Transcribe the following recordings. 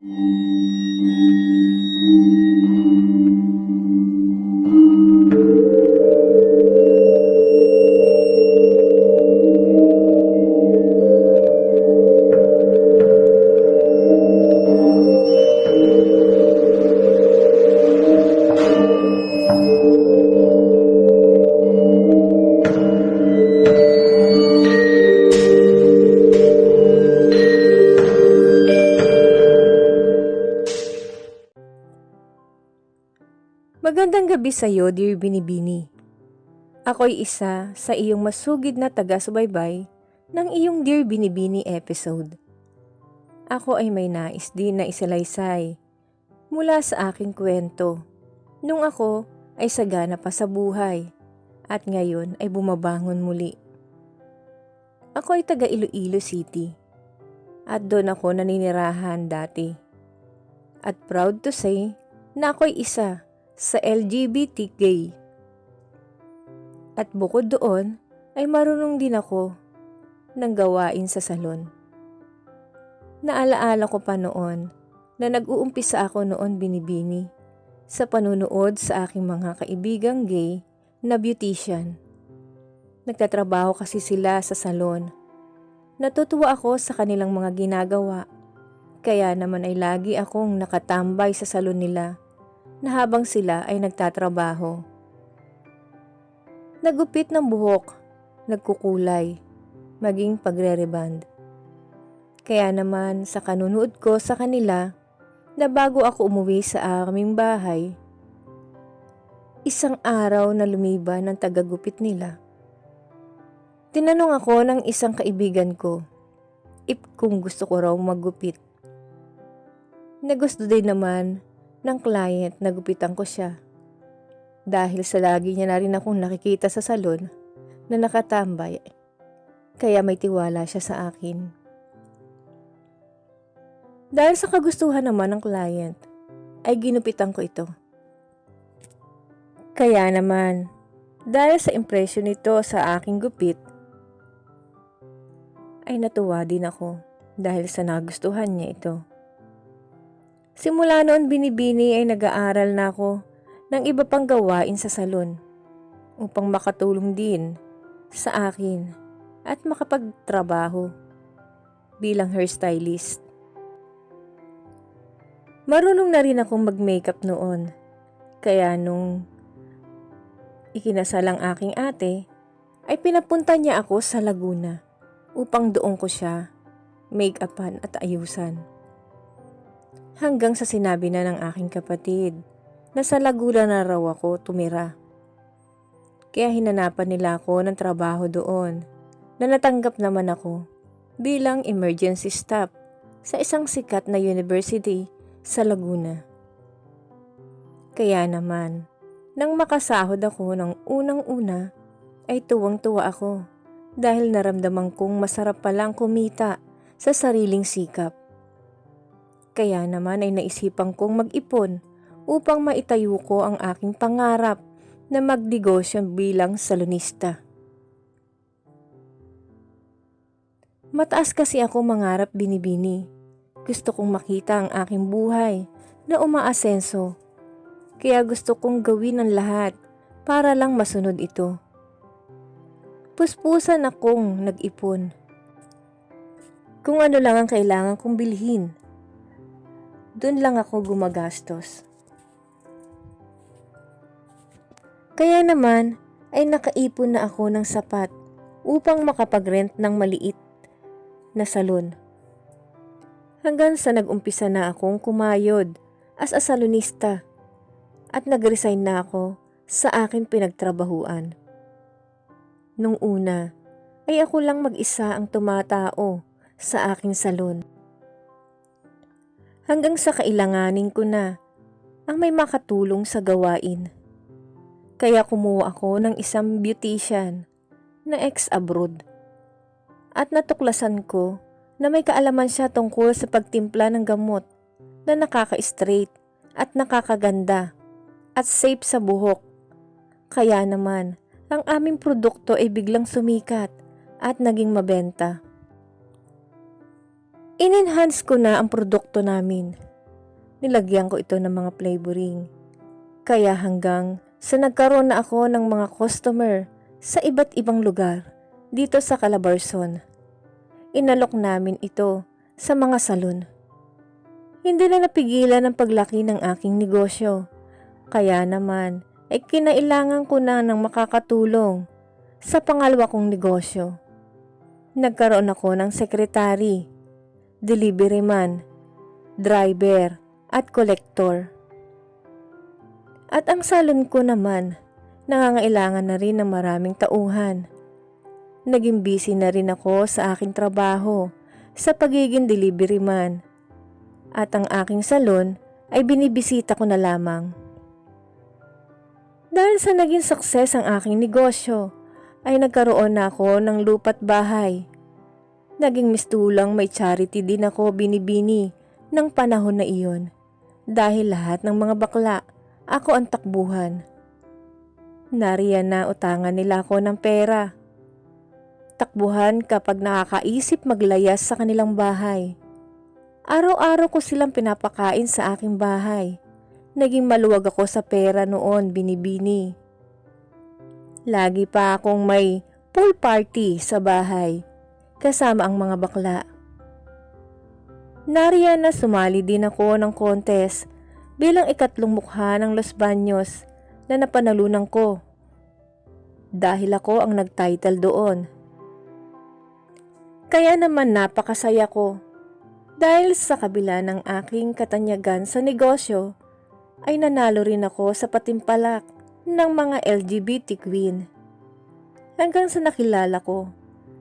Música gabi sa iyo, dear Binibini. Ako'y isa sa iyong masugid na taga-subaybay ng iyong Dear Binibini episode. Ako ay may nais din na isalaysay mula sa aking kwento nung ako ay sagana pa sa buhay at ngayon ay bumabangon muli. Ako ay taga Iloilo City at doon ako naninirahan dati. At proud to say na ako'y isa sa LGBT gay. At bukod doon, ay marunong din ako ng gawain sa salon. Naalaala ko pa noon na nag-uumpisa ako noon binibini sa panunood sa aking mga kaibigang gay na beautician. Nagtatrabaho kasi sila sa salon. Natutuwa ako sa kanilang mga ginagawa. Kaya naman ay lagi akong nakatambay sa salon nila na habang sila ay nagtatrabaho. Nagupit ng buhok, nagkukulay, maging pagre-reband. Kaya naman sa kanunood ko sa kanila na bago ako umuwi sa aming bahay, isang araw na lumiban ng tagagupit nila. Tinanong ako ng isang kaibigan ko if kung gusto ko raw maggupit. Na gusto din naman ng client na gupitan ko siya. Dahil sa lagi niya na rin akong nakikita sa salon na nakatambay, kaya may tiwala siya sa akin. Dahil sa kagustuhan naman ng client, ay ginupitan ko ito. Kaya naman, dahil sa impression nito sa aking gupit, ay natuwa din ako dahil sa nagustuhan niya ito. Simula noon binibini ay nag-aaral na ako ng iba pang gawain sa salon upang makatulong din sa akin at makapagtrabaho bilang hairstylist. Marunong na rin akong mag-makeup noon. Kaya nung ikinasal ang aking ate, ay pinapunta niya ako sa Laguna upang doon ko siya make-upan at ayusan. Hanggang sa sinabi na ng aking kapatid na sa Laguna na raw ako tumira. Kaya hinanapan nila ako ng trabaho doon na natanggap naman ako bilang emergency staff sa isang sikat na university sa Laguna. Kaya naman, nang makasahod ako ng unang-una, ay tuwang-tuwa ako dahil naramdaman kong masarap palang kumita sa sariling sikap. Kaya naman ay naisipan kong mag-ipon upang maitayo ko ang aking pangarap na magnegosyo bilang salonista. Mataas kasi ako mangarap binibini. Gusto kong makita ang aking buhay na umaasenso. Kaya gusto kong gawin ang lahat para lang masunod ito. Puspusan akong nag-ipon. Kung ano lang ang kailangan kong bilhin. Doon lang ako gumagastos. Kaya naman ay nakaipon na ako ng sapat upang makapag-rent ng maliit na salon. Hanggang sa nag-umpisa na akong kumayod as a salonista at nag-resign na ako sa aking pinagtrabahuan. Nung una ay ako lang mag-isa ang tumatao sa aking salon. Hanggang sa kailanganin ko na ang may makatulong sa gawain. Kaya kumuha ako ng isang beautician na ex-abroad. At natuklasan ko na may kaalaman siya tungkol sa pagtimpla ng gamot na nakaka-straight at nakakaganda at safe sa buhok. Kaya naman, ang aming produkto ay biglang sumikat at naging mabenta. In-enhance ko na ang produkto namin nilagyan ko ito ng mga flavoring. Kaya hanggang sa nagkaroon na ako ng mga customer sa iba't ibang lugar dito sa Calabarzon. Inalok namin ito sa mga salon. Hindi na napigilan ang paglaki ng aking negosyo. Kaya naman ay kinailangan ko na ng makakatulong sa pangalawa kong negosyo. Nagkaroon ako ng sekretary, delivery man, driver, at collector. At ang salon ko naman, nangangailangan na rin ng maraming tauhan. Naging busy na rin ako sa aking trabaho sa pagiging delivery man. At ang aking salon ay binibisita ko na lamang. Dahil sa naging sukses ang aking negosyo, ay nagkaroon na ako ng lupat bahay. Naging mistulang may charity din ako binibini ng panahon na iyon. Dahil lahat ng mga bakla, ako ang takbuhan. Nariyan na utangan nila ako ng pera. Takbuhan kapag nakakaisip maglayas sa kanilang bahay. Araw-araw ko silang pinapakain sa aking bahay. Naging maluwag ako sa pera noon, binibini. Lagi pa akong may pool party sa bahay, kasama ang mga bakla. Nariyan na sumali din ako ng contest bilang ikatlong mukha ng Los Baños na napanalunan ko. Dahil ako ang nag-title doon. Kaya naman napakasaya ko dahil sa kabila ng aking katanyagan sa negosyo ay nanalo rin ako sa patimpalak ng mga LGBT queen. Hanggang sa nakilala ko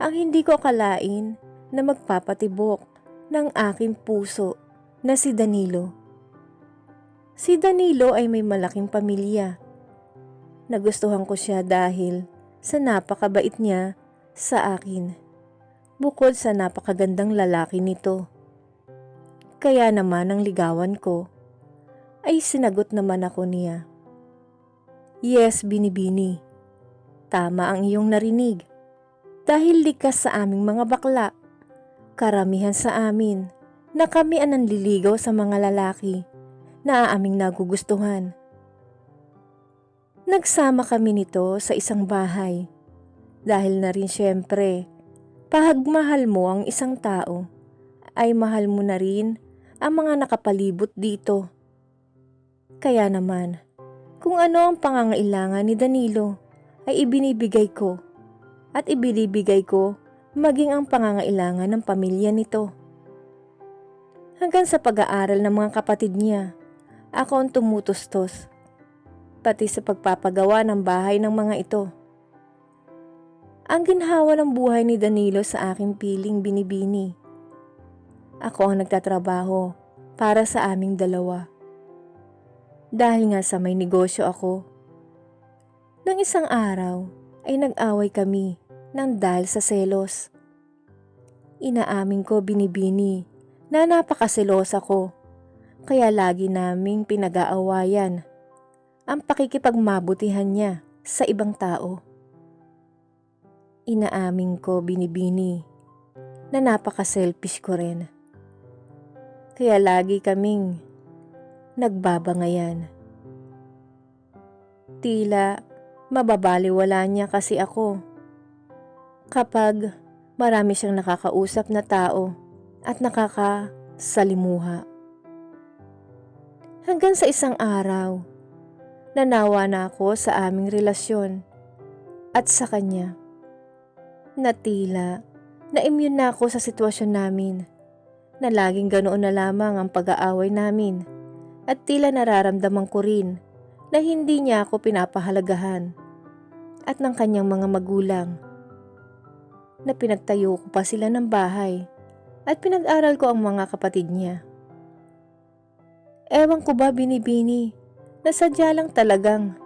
ang hindi ko akalain na magpapatibok ng aking puso na si Danilo. Si Danilo ay may malaking pamilya. Nagustuhan ko siya dahil sa napakabait niya sa akin. Bukod sa napakagandang lalaki nito. Kaya naman ang ligawan ko ay sinagot naman ako niya. Yes, binibini. Tama ang iyong narinig. Dahil likas sa aming mga bakla karamihan sa amin na kami ang nanliligaw sa mga lalaki na aming nagugustuhan. Nagsama kami nito sa isang bahay dahil na rin syempre, pahagmahal mo ang isang tao ay mahal mo na rin ang mga nakapalibot dito. Kaya naman, kung ano ang pangangailangan ni Danilo ay ibinibigay ko at ibinibigay ko maging ang pangangailangan ng pamilya nito. Hanggang sa pag-aaral ng mga kapatid niya, ako ang tumutustos, pati sa pagpapagawa ng bahay ng mga ito. Ang ginhawa ng buhay ni Danilo sa aking piling binibini. Ako ang nagtatrabaho para sa aming dalawa. Dahil nga sa may negosyo ako. Nang isang araw ay nag-away kami nang dahil sa selos. Inaamin ko binibini na napakaselosa ko kaya lagi naming pinag-aawayan ang pakikipagmabutihan niya sa ibang tao. Inaamin ko binibini na napaka-selfish ko rin. Kaya lagi kaming nagbabangayan. Tila mababaliwala niya kasi ako kapag marami siyang nakakausap na tao at nakakasalimuha. Hanggang sa isang araw, nanawa na ako sa aming relasyon at sa kanya. Natila na immune na ako sa sitwasyon namin na laging ganoon na lamang ang pag-aaway namin at tila nararamdaman ko rin na hindi niya ako pinapahalagahan at ng kanyang mga magulang na pinagtayo ko pa sila ng bahay at pinag-aral ko ang mga kapatid niya. Ewan ko ba binibini na sadya lang talagang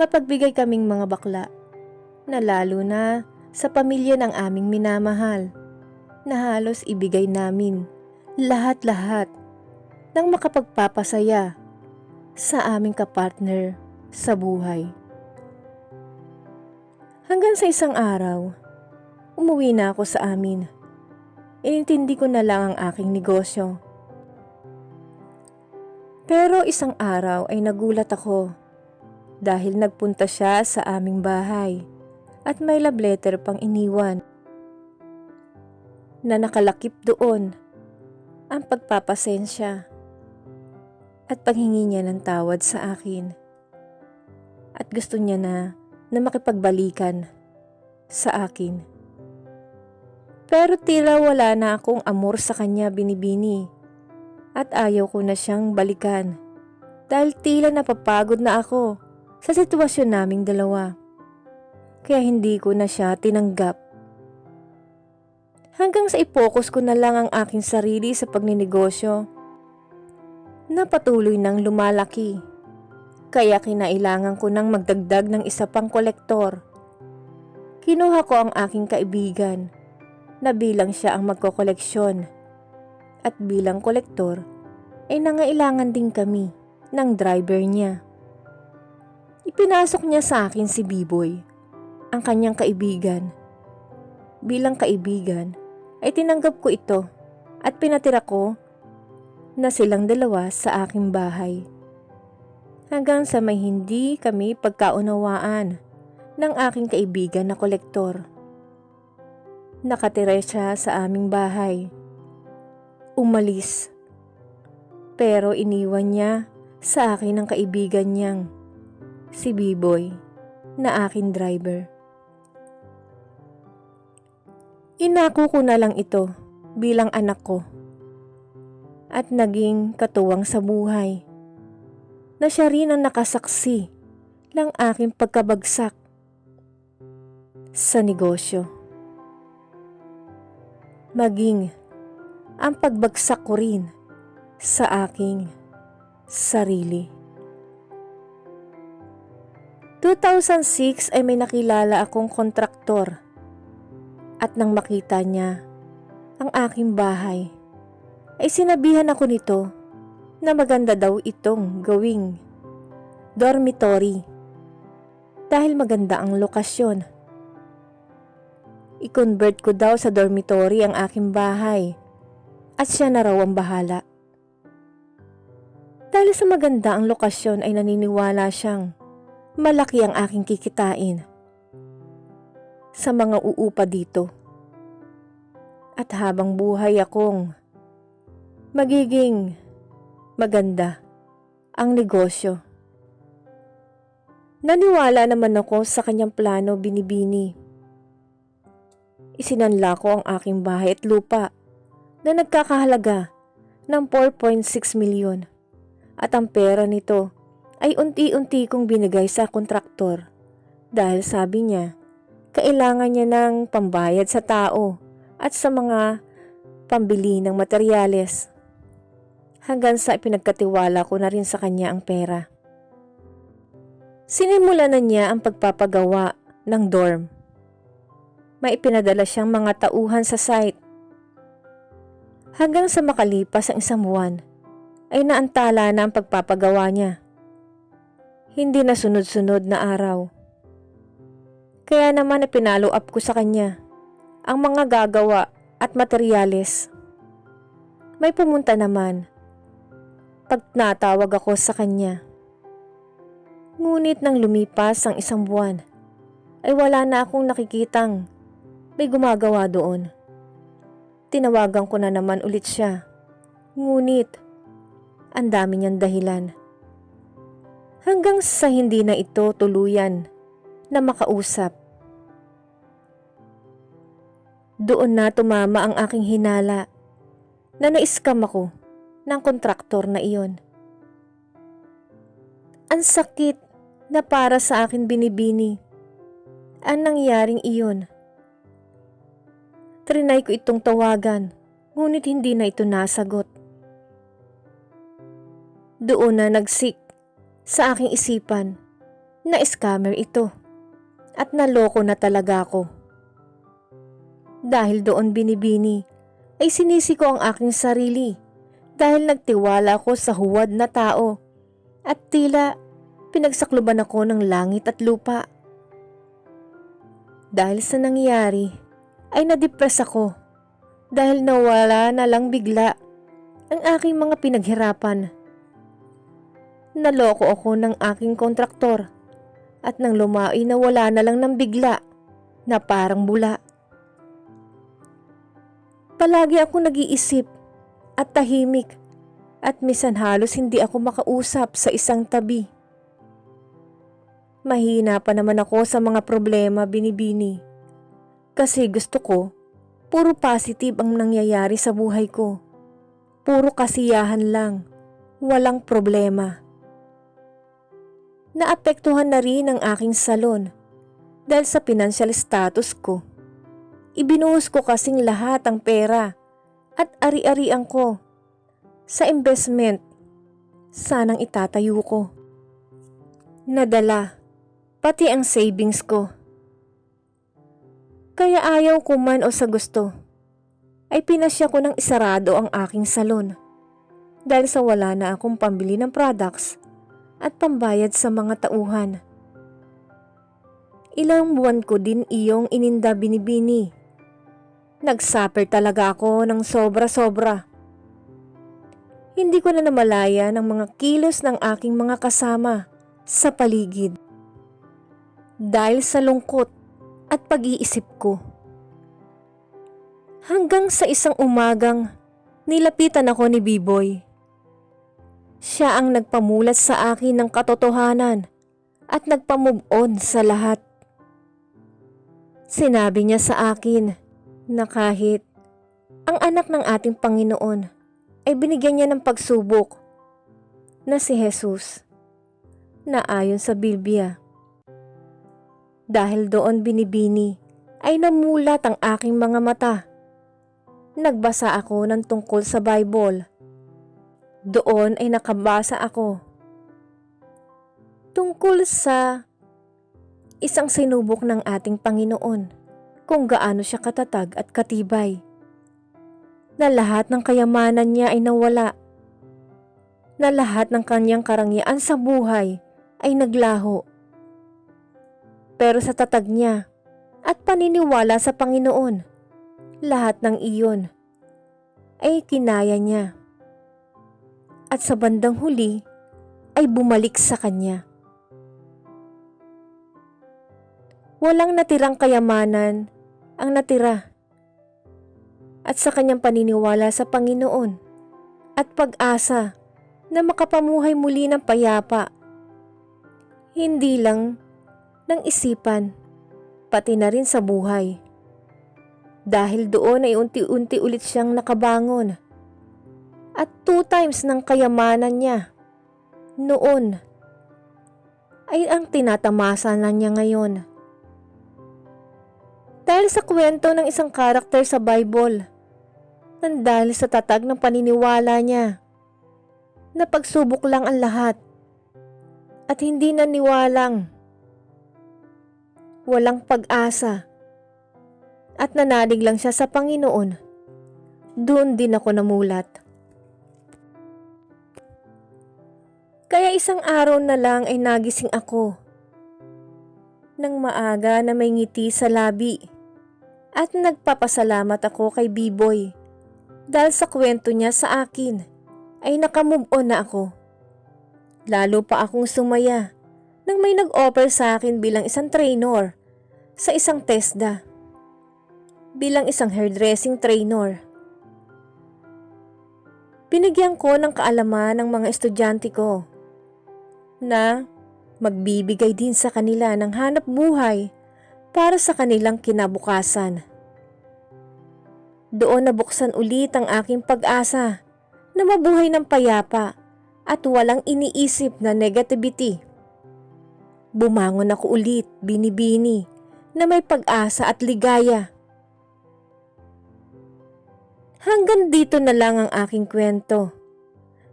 mapagbigay kaming mga bakla na lalo na sa pamilya ng aming minamahal na halos ibigay namin lahat-lahat ng makapagpapasaya sa aming kapartner sa buhay. Hanggang sa isang araw, Umuwi na ako sa amin. Inintindi ko na lang ang aking negosyo. Pero isang araw ay nagulat ako dahil nagpunta siya sa aming bahay at may love letter pang iniwan na nakalakip doon ang pagpapasensya at paghingi niya ng tawad sa akin. At gusto niya na na makipagbalikan sa akin. Pero tila wala na akong amor sa kanya binibini at ayaw ko na siyang balikan dahil tila napapagod na ako sa sitwasyon naming dalawa. Kaya hindi ko na siya tinanggap. Hanggang sa ipokus ko na lang ang aking sarili sa pagninegosyo na patuloy nang lumalaki. Kaya kinailangan ko nang magdagdag ng isa pang kolektor. Kinuha ko ang aking kaibigan na bilang siya ang magkokoleksyon at bilang kolektor ay nangailangan din kami ng driver niya. Ipinasok niya sa akin si Biboy, ang kanyang kaibigan. Bilang kaibigan ay tinanggap ko ito at pinatira ko na silang dalawa sa aking bahay. Hanggang sa may hindi kami pagkaunawaan ng aking kaibigan na kolektor. Nakatira siya sa aming bahay. Umalis. Pero iniwan niya sa akin ang kaibigan niyang, si Biboy, na aking driver. Inako ko na lang ito bilang anak ko at naging katuwang sa buhay na siya rin ang nakasaksi ng aking pagkabagsak sa negosyo. Maging ang pagbagsak ko rin sa aking sarili. 2006 ay may nakilala akong kontraktor at nang makita niya ang aking bahay ay sinabihan ako nito na maganda daw itong gawing dormitory dahil maganda ang lokasyon. I-convert ko daw sa dormitory ang aking bahay at siya na raw ang bahala. Dahil sa maganda ang lokasyon ay naniniwala siyang malaki ang aking kikitain sa mga uupa dito. At habang buhay akong magiging maganda ang negosyo. Naniwala naman ako sa kanyang plano binibini. Isinanla ko ang aking bahay at lupa na nagkakahalaga ng 4.6 milyon at ang pera nito ay unti-unti kong binigay sa kontraktor dahil sabi niya kailangan niya ng pambayad sa tao at sa mga pambili ng materyales hanggang sa ipinagkatiwala ko na rin sa kanya ang pera. Sinimula na niya ang pagpapagawa ng dorm. May ipinadala siyang mga tauhan sa site. Hanggang sa makalipas ang isang buwan, ay naantala na ang pagpapagawa niya. Hindi na sunod-sunod na araw. Kaya naman pinalo up ko sa kanya ang mga gagawa at materyales. May pumunta naman pag natawag ako sa kanya. Ngunit nang lumipas ang isang buwan, ay wala na akong nakikitang may gumagawa doon. Tinawagan ko na naman ulit siya. Ngunit, ang dami niyang dahilan. Hanggang sa hindi na ito tuluyan na makausap. Doon na tumama ang aking hinala na naiskam ako ng kontraktor na iyon. Ang sakit na para sa akin binibini. Ang nangyaring iyon. Trinay ko itong tawagan, ngunit hindi na ito nasagot. Doon na nagsik sa aking isipan na scammer ito at naloko na talaga ako. Dahil doon binibini ay sinisi ko ang aking sarili dahil nagtiwala ako sa huwad na tao at tila pinagsakluban ako ng langit at lupa. Dahil sa nangyari ay nadepress ako dahil nawala na lang bigla ang aking mga pinaghirapan Naloko ako ng aking kontraktor at nang lumai na wala na lang ng bigla na parang bula. Palagi ako nag-iisip at tahimik at misan halos hindi ako makausap sa isang tabi. Mahina pa naman ako sa mga problema binibini. Kasi gusto ko, puro positive ang nangyayari sa buhay ko. Puro kasiyahan lang, walang problema. Naapektuhan na rin ang aking salon dahil sa financial status ko. Ibinuhos ko kasing lahat ang pera at ari-arian ko sa investment. Sanang itatayo ko. Nadala, pati ang savings ko. Kaya ayaw ko man o sa gusto, ay pinasya ko ng isarado ang aking salon dahil sa wala na akong pambili ng products at pambayad sa mga tauhan. Ilang buwan ko din iyong ininda binibini. Nagsuffer talaga ako ng sobra-sobra. Hindi ko na namalaya ng mga kilos ng aking mga kasama sa paligid. Dahil sa lungkot at pag-iisip ko. Hanggang sa isang umagang, nilapitan ako ni B-Boy. Siya ang nagpamulat sa akin ng katotohanan at nagpamove on sa lahat. Sinabi niya sa akin na kahit ang anak ng ating Panginoon ay binigyan niya ng pagsubok na si Jesus na ayon sa Biblia. Dahil doon binibini ay namulat ang aking mga mata. Nagbasa ako ng tungkol sa Bible. Doon ay nakabasa ako. Tungkol sa isang sinubok ng ating Panginoon kung gaano siya katatag at katibay na lahat ng kayamanan niya ay nawala, na lahat ng kanyang karangyaan sa buhay ay naglaho. Pero sa tatag niya at paniniwala sa Panginoon, lahat ng iyon ay kinaya niya. At sa bandang huli ay bumalik sa kanya. Walang natirang kayamanan ang natira at sa kanyang paniniwala sa Panginoon at pag-asa na makapamuhay muli ng payapa. Hindi lang ng isipan, pati na rin sa buhay. Dahil doon ay unti-unti ulit siyang nakabangon. At two times ng kayamanan niya noon ay ang tinatamasa na niya ngayon. Dahil sa kwento ng isang karakter sa Bible, nang dahil sa tatag ng paniniwala niya na pagsubok lang ang lahat at hindi naniwalang walang pag-asa. At nanalig lang siya sa Panginoon, doon din ako namulat. Kaya isang araw na lang ay nagising ako. Nang maaga na may ngiti sa labi. At nagpapasalamat ako kay B-Boy. Dahil sa kwento niya sa akin ay nakamove on na ako. Lalo pa akong sumaya nang may nag-offer sa akin bilang isang trainer sa isang TESDA. Bilang isang hairdressing trainer. Binigyan ko ng kaalaman ng mga estudyante ko na magbibigay din sa kanila ng hanap buhay para sa kanilang kinabukasan. Doon nabuksan ulit ang aking pag-asa na mabuhay ng payapa at walang iniisip na negativity. Bumangon ako ulit, binibini, na may pag-asa at ligaya. Hanggang dito na lang ang aking kwento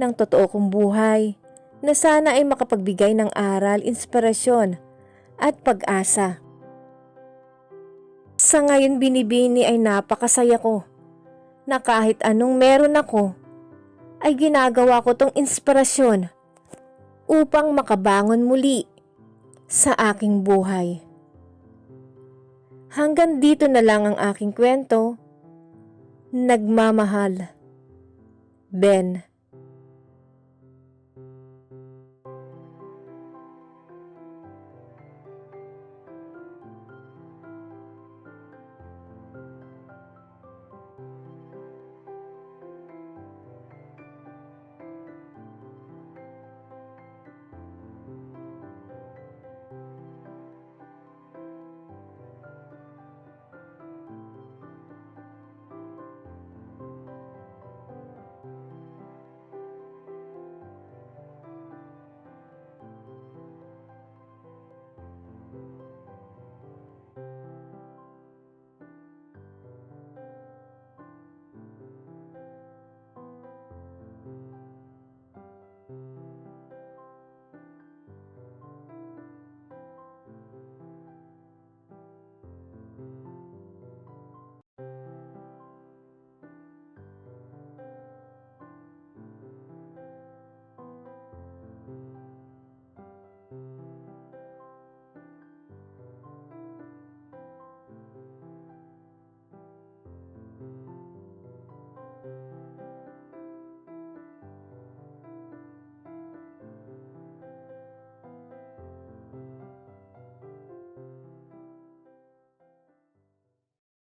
ng totoo kong buhay na sana ay makapagbigay ng aral, inspirasyon at pag-asa. Sa ngayon binibini ay napakasaya ko na kahit anong meron ako ay ginagawa ko tong inspirasyon upang makabangon muli sa aking buhay. Hanggang dito na lang ang aking kwento. Nagmamahal. Ben